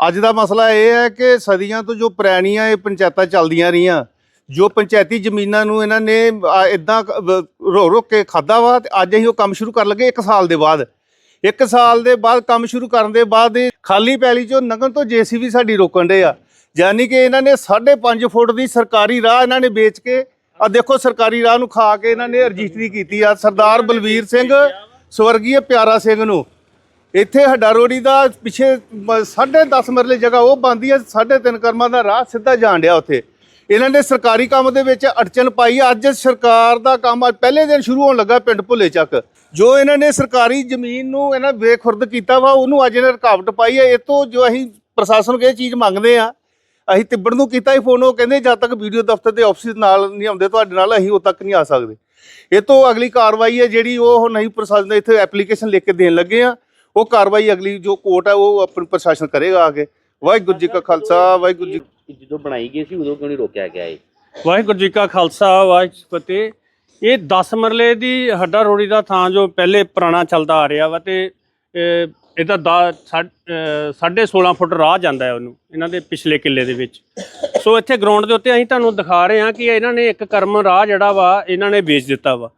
ਅੱਜ ਦਾ ਮਸਲਾ ਇਹ ਹੈ ਕਿ ਸਦੀਆਂ ਤੋਂ ਜੋ ਪੁਰਾਣੀਆਂ ਇਹ ਪੰਚਾਇਤਾਂ ਚੱਲਦੀਆਂ ਰਹੀਆਂ, ਜੋ ਪੰਚਾਇਤੀ ਜ਼ਮੀਨਾਂ ਨੂੰ ਇਹਨਾਂ ਨੇ ਇਦਾਂ ਰੋ ਰੋ ਕੇ ਖਾਦਾ ਵਾ ਤੇ ਅੱਜ ਅਸੀਂ ਉਹ ਕੰਮ ਸ਼ੁਰੂ ਕਰਨ ਲੱਗੇ 1 ਸਾਲ ਦੇ ਬਾਅਦ। 1 ਸਾਲ ਦੇ ਬਾਅਦ ਕੰਮ ਸ਼ੁਰੂ ਕਰਨ ਦੇ ਬਾਅਦ ਖਾਲੀ ਪੈਲੀ ਚੋਂ ਨਗਨ ਤੋਂ ਜੀਸੀਬੀ ਸਾਡੀ ਰੋਕਣ ਦੇ ਆ। ਯਾਨੀ ਕਿ ਇਹਨਾਂ ਨੇ 5.5 ਫੁੱਟ ਦੀ ਸਰਕਾਰੀ ਰਾਹ ਇਹਨਾਂ ਨੇ ਵੇਚ ਕੇ ਆ ਦੇਖੋ ਸਰਕਾਰੀ ਰਾਹ ਨੂੰ ਖਾ ਕੇ ਇਹਨਾਂ ਨੇ ਰਜਿਸਟਰੀ ਕੀਤੀ ਆ ਸਰਦਾਰ ਬਲਵੀਰ ਸਿੰਘ, ਸਵਰਗੀਏ ਪਿਆਰਾ ਸਿੰਘ ਨੂੰ। ਇੱਥੇ ਹੱਡਾ ਰੋੜੀ ਦਾ ਪਿੱਛੇ 10.5 ਮਰਲੇ ਜਗ੍ਹਾ ਉਹ ਬੰਦੀ ਹੈ 3.5 ਕਰਮਾਂ ਦਾ ਰਾਹ ਸਿੱਧਾ ਜਾਣ ਡਿਆ ਉੱਥੇ। ਇਹਨਾਂ ਨੇ ਸਰਕਾਰੀ ਕੰਮ ਦੇ ਵਿੱਚ ਅੜਚਨ ਪਾਈ। ਅੱਜ ਸਰਕਾਰ ਦਾ ਕੰਮ ਅੱਜ ਪਹਿਲੇ ਦਿਨ ਸ਼ੁਰੂ ਹੋਣ ਲੱਗਾ ਪਿੰਡ ਭੁੱਲੇ ਚੱਕ। ਜੋ ਇਹਨਾਂ ਨੇ ਸਰਕਾਰੀ ਜ਼ਮੀਨ ਨੂੰ ਇਹਨਾਂ ਬੇਖੁਰਦ ਕੀਤਾ ਵਾ, ਉਹਨੂੰ ਅੱਜ ਇਹਨਾਂ ਰੁਕਾਵਟ ਪਾਈ ਹੈ। ਇਹ ਤੋਂ ਜੋ ਅਸੀਂ ਪ੍ਰਸ਼ਾਸਨ ਨੂੰ ਇਹ ਚੀਜ਼ ਮੰਗਦੇ ਆ ਅਸੀਂ ਤਿੱਬੜ ਨੂੰ ਕੀਤਾ ਹੀ ਫੋਨ, ਉਹ ਕਹਿੰਦੇ ਜਦ ਤੱਕ ਵੀਡੀਓ ਦਫ਼ਤਰ ਦੇ ਆਫਿਸ ਨਾਲ ਨਹੀਂ ਆਉਂਦੇ ਤੁਹਾਡੇ ਨਾਲ, ਅਸੀਂ ਉਹ ਤੱਕ ਨਹੀਂ ਆ ਸਕਦੇ। ਇਹ ਤੋਂ ਅਗਲੀ ਕਾਰਵਾਈ ਹੈ ਜਿਹੜੀ ਉਹ ਨਹੀਂ ਪ੍ਰਸ਼ਾਸਨ ਇੱਥੇ ਐਪਲੀਕੇਸ਼ਨ ਲਿਖ ਕੇ ਦੇਣ ਲੱਗੇ ਆ ਉਹ ਕਾਰਵਾਈ ਅਗਲੀ ਜੋ ਕੋਰਟ ਹੈ ਉਹ ਆਪਣੀ ਪ੍ਰਸ਼ਾਸਨ ਕਰੇਗਾ ਆ ਕੇ। ਵਾਹਿਗੁਰੂ ਜੀ ਕਾ ਖਾਲਸਾ ਵਾਹਿਗੁਰੂ ਜੀ ਜਦੋਂ ਬਣਾਈ ਗਈ ਸੀ ਉਦੋਂ ਕਿਉਂ ਨਹੀਂ ਰੋਕਿਆ ਗਿਆ ਇਹ? ਵਾਹਿਗੁਰੂ ਜੀ ਕਾ ਖਾਲਸਾ ਵਾਹਿਗੁਰੂ ਫਤਿਹ। ਇਹ 10 ਮਰਲੇ ਦੀ ਹੱਡਾ ਰੋੜੀ ਦਾ ਥਾਂ ਜੋ ਪਹਿਲੇ ਪੁਰਾਣਾ ਚੱਲਦਾ ਆ ਰਿਹਾ ਵਾ ਤੇ ਇਹ- ਇਹਦਾ ਦਾ- ਸਾ- ਅਹ ਸਾਢੇ 16 ਫੁੱਟ ਰਾਹ ਜਾਂਦਾ ਹੈ ਉਹਨੂੰ ਇਹਨਾਂ ਦੇ ਪਿਛਲੇ ਕਿੱਲੇ ਦੇ ਵਿੱਚ। ਸੋ ਇੱਥੇ ਗਰਾਊਂਡ ਦੇ ਉੱਤੇ ਅਸੀਂ ਤੁਹਾਨੂੰ ਦਿਖਾ ਰਹੇ ਹਾਂ ਕਿ ਇਹਨਾਂ ਨੇ ਇੱਕ ਕਰਮ ਰਾਹ ਜਿਹੜਾ ਵਾ ਇਹਨਾਂ ਨੇ ਵੇਚ ਦਿੱਤਾ ਵਾ।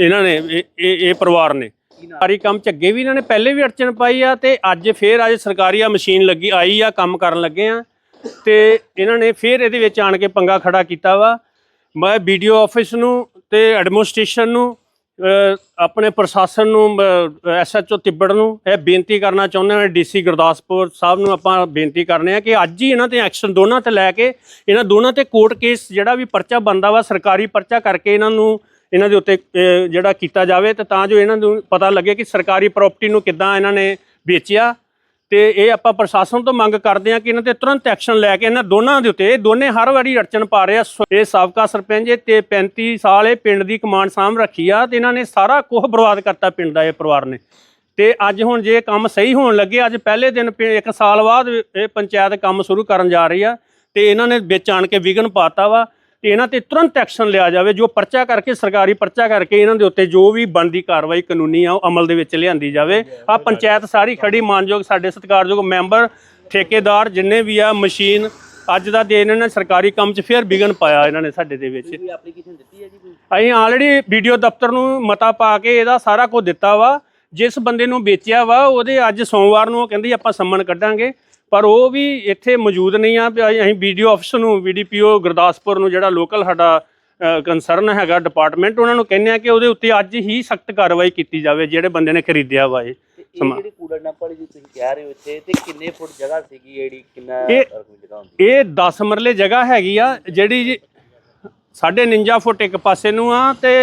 ਇਹਨਾਂ ਨੇ ਇਹ ਇਹ ਪਰਿਵਾਰ ਨੇ। ਸਰਕਾਰੀ ਕੰਮ ਚ ਅੱਗੇ ਵੀ ਇਹਨਾਂ ਨੇ ਪਹਿਲੇ ਵੀ ਅੜਚਨ ਪਾਈ ਆ ਤੇ ਅੱਜ ਫੇਰ ਅੱਜ ਸਰਕਾਰੀ ਆ ਮਸ਼ੀਨ ਲੱਗੀ, ਆਈ ਆ, ਕੰਮ ਕਰਨ ਲੱਗੇ ਆ। ਤੇ ਇਹਨਾਂ ਨੇ ਫੇਰ ਇਹਦੇ ਵਿੱਚ ਆਣ ਕੇ ਪੰਗਾ ਖੜਾ ਕੀਤਾ ਵਾ। ਮੈਂ ਵੀਡੀਓ ਆਫਿਸ ਨੂੰ ਤੇ ਐਡਮਿਨਿਸਟ੍ਰੇਸ਼ਨ ਨੂੰ ਆਪਣੇ ਪ੍ਰਸ਼ਾਸਨ ਨੂੰ ਐਸਐਚਓ ਤਿੱਬੜ ਨੂੰ ਇਹ ਬੇਨਤੀ ਕਰਨਾ ਚਾਹੁੰਦੇ ਹਾਂ, ਡੀਸੀ ਗੁਰਦਾਸਪੁਰ ਸਾਹਿਬ ਨੂੰ ਆਪਾਂ ਬੇਨਤੀ ਕਰਨੇ ਆ ਕਿ ਅੱਜ ਹੀ ਇਹਨਾਂ ਤੇ ਐਕਸ਼ਨ ਦੋਨਾਂ ਤੇ ਲੈ ਕੇ, ਇਹਨਾਂ ਦੋਨਾਂ ਤੇ ਕੋਰਟ ਕੇਸ ਜਿਹੜਾ ਵੀ ਪਰਚਾ ਬੰਦਾ ਵਾ, ਸਰਕਾਰੀ ਪਰਚਾ ਕਰਕੇ ਇਹਨਾਂ ਨੂੰ ਇਹਨਾਂ ਦੇ ਉੱਤੇ ਜਿਹੜਾ ਕੀਤਾ ਜਾਵੇ ਤੇ ਤਾਂ ਜੋ ਇਹਨਾਂ ਨੂੰ ਪਤਾ ਲੱਗੇ ਕਿ ਸਰਕਾਰੀ ਪ੍ਰਾਪਰਟੀ ਨੂੰ ਕਿੱਦਾਂ ਇਹਨਾਂ ਨੇ ਵੇਚਿਆ। ਤੇ ਇਹ ਆਪਾਂ ਪ੍ਰਸ਼ਾਸਨ ਤੋਂ ਮੰਗ ਕਰਦੇ ਹਾਂ ਕਿ ਇਹਨਾਂ ਤੇ ਤੁਰੰਤ ਐਕਸ਼ਨ ਲੈ ਕੇ ਇਹਨਾਂ ਦੋਨਾਂ ਦੇ ਉੱਤੇ, ਇਹ ਦੋਨੇ ਹਰ ਵਾਰੀ ਅੜਚਨ ਪਾ ਰਹੇ ਆ। ਇਹ ਸਾਬਕਾ ਸਰਪੰਚ ਹੈ ਤੇ 35 ਸਾਲ ਇਹ ਪਿੰਡ ਦੀ ਕਮਾਂਡ ਸਾਂਭ ਰੱਖੀ ਆ ਤੇ ਇਹਨਾਂ ਨੇ ਸਾਰਾ ਕੁਝ ਬਰਬਾਦ ਕਰਤਾ ਪਿੰਡ ਦਾ ਇਹ ਪਰਿਵਾਰ ਨੇ। ਤੇ ਅੱਜ ਹੁਣ ਜੇ ਕੰਮ ਸਹੀ ਹੋਣ ਲੱਗੇ, ਅੱਜ ਪਹਿਲੇ ਦਿਨ ਪਿ- ਇੱਕ ਸਾਲ ਬਾਅਦ ਇਹ ਪੰਚਾਇਤ ਕੰਮ ਸ਼ੁਰੂ ਕਰਨ ਜਾ ਰਹੀ ਆ ਤੇ ਇਹਨਾਂ ਨੇ ਵਿੱਚ ਆਣ ਕੇ ਵਿਘਨ ਪਾਤਾ ਵਾ। ਤੇ ਇਹਨਾਂ ਤੇ ਤੁਰੰਤ ਐਕਸ਼ਨ ਲਿਆ ਜਾਵੇ ਜੋ ਪਰਚਾ ਕਰਕੇ ਸਰਕਾਰੀ ਪਰਚਾ ਕਰਕੇ ਇਹਨਾਂ ਦੇ ਉੱਤੇ ਜੋ ਵੀ ਬਣਦੀ ਕਾਰਵਾਈ ਕਾਨੂੰਨੀ ਆ ਉਹ ਅਮਲ ਦੇ ਵਿੱਚ ਲਿਆਂਦੀ ਜਾਵੇ। ਆ ਪੰਚਾਇਤ ਸਾਰੀ ਖੜੀ ਮਾਨਯੋਗ ਸਾਡੇ ਸਤਿਕਾਰਯੋਗ ਮੈਂਬਰ ਠੇਕੇਦਾਰ ਜਿੰਨੇ ਵੀ ਆ ਮਸ਼ੀਨ ਅੱਜ ਦਾ ਦਿਨ ਇਹਨਾਂ ਨੇ ਸਰਕਾਰੀ ਕੰਮ 'ਚ ਫੇਰ ਵਿਘਨ ਪਾਇਆ ਇਹਨਾਂ ਨੇ ਸਾਡੇ ਦੇ ਵਿੱਚ। ਅਸੀਂ ਆਲਰੇਡੀ ਵੀਡੀਓ ਦਫ਼ਤਰ ਨੂੰ ਮਤਾ ਪਾ ਕੇ ਇਹਦਾ ਸਾਰਾ ਕੁਝ ਦਿੱਤਾ ਵਾ। ਜਿਸ ਬੰਦੇ ਨੂੰ ਵੇਚਿਆ ਵਾ ਉਹਦੇ ਅੱਜ ਸੋਮਵਾਰ ਨੂੰ ਉਹ ਕਹਿੰਦੀ ਆਪਾਂ ਸੰਮਨ ਕੱਢਾਂਗੇ। ਪਰ ਉਹ ਵੀ ਇੱਥੇ ਮੌਜੂਦ ਨਹੀਂ ਆ। ਅਸੀਂ ਵੀਡੀਓ ਆਫਿਸ ਨੂੰ ਵੀਡੀਪੀਓ ਗੁਰਦਾਸਪੁਰ ਨੂੰ ਜਿਹੜਾ ਲੋਕਲ ਸਾਡਾ ਕੰਸਰਨ ਹੈਗਾ ਡਿਪਾਰਟਮੈਂਟ ਉਹਨਾਂ ਨੂੰ ਕਹਿੰਦੇ ਆ ਕਿ ਉਹਦੇ ਉੱਤੇ ਅੱਜ ਹੀ ਸਖਤ ਕਾਰਵਾਈ ਕੀਤੀ ਜਾਵੇ ਜਿਹੜੇ ਬੰਦੇ ਨੇ ਖਰੀਦਿਆ ਵਾ ਇਹ ਸਮਾਂ। ਜਿਹੜੀ ਕੂੜਾ ਨਾਪਾਲੀ ਤੁਸੀਂ ਕਹਿ ਰਹੇ ਹੋ ਇੱਥੇ ਤੇ ਕਿੰਨੇ ਫੁੱਟ ਜਗ੍ਹਾ ਸੀਗੀ ਜਿਹੜੀ ਕਿੰਨਾ ਇਹ- ਰਕਮ ਜਗ੍ਹਾ ਹੁੰਦੀ? ਇਹ 10 ਮਰਲੇ ਜਗ੍ਹਾ ਹੈਗੀ ਆ ਜਿਹੜੀ ਜੀ ਸਾਢੇ 49 ਫੁੱਟ ਇੱਕ ਪਾਸੇ ਨੂੰ ਆ ਤੇ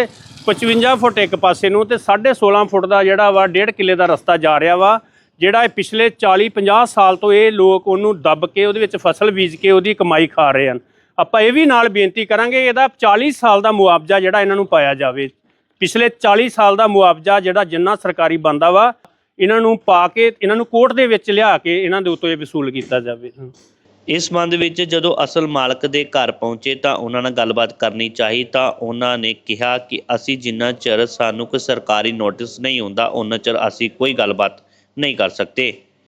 55 ਫੁੱਟ ਇੱਕ ਪਾਸੇ ਨੂੰ ਤੇ 16.5 ਫੁੱਟ ਦਾ ਜਿਹੜਾ ਵਾ ਡੇਢ ਕਿੱਲੇ ਦਾ ਰਸਤਾ ਜਾ ਰਿਹਾ ਵਾ। ਜਿਹੜਾ ਇਹ ਪਿਛਲੇ 40 50 ਸਾਲ ਤੋਂ ਇਹ ਲੋਕ ਉਹਨੂੰ ਦੱਬ ਕੇ, ਉਹਦੇ ਵਿੱਚ ਫਸਲ ਬੀਜ ਕੇ ਉਹਦੀ ਕਮਾਈ ਖਾ ਰਹੇ ਹਨ। ਆਪਾਂ ਇਹ ਵੀ ਨਾਲ ਬੇਨਤੀ ਕਰਾਂਗੇ, ਇਹਦਾ 40 ਸਾਲ ਦਾ ਮੁਆਵਜ਼ਾ ਜਿਹੜਾ ਇਹਨਾਂ ਨੂੰ ਪਾਇਆ ਜਾਵੇ। ਪਿਛਲੇ 40 ਸਾਲ ਦਾ ਮੁਆਵਜ਼ਾ ਜਿਹੜਾ ਜਿੰਨਾ ਸਰਕਾਰੀ ਬੰਦਾ ਵਾ, ਇਹਨਾਂ ਨੂੰ ਪਾ ਕੇ, ਇਹਨਾਂ ਨੂੰ ਕੋਰਟ ਦੇ ਵਿੱਚ ਲਿਆ ਕੇ ਇਹਨਾਂ ਦੇ ਉੱਤੇ ਵਸੂਲ ਕੀਤਾ ਜਾਵੇ। ਇਸ ਸੰਬੰਧ ਵਿੱਚ ਜਦੋਂ ਅਸਲ ਮਾਲਕ ਦੇ ਘਰ ਪਹੁੰਚੇ ਤਾਂ ਉਹਨਾਂ ਨਾਲ ਗੱਲਬਾਤ ਕਰਨੀ ਚਾਹੀ ਤਾਂ ਉਹਨਾਂ ਨੇ ਕਿਹਾ ਕਿ ਅਸੀਂ ਜਿੰਨਾ ਚਿਰ ਸਾਨੂੰ ਕੋਈ ਸਰਕਾਰੀ ਨੋਟਿਸ ਨਹੀਂ ਹੁੰਦਾ ਉਹਨਾਂ ਚਿਰ ਅਸੀਂ ਕੋਈ ਗੱਲਬਾਤ ਨਹੀਂ ਕਰ ਸਕਦੇ।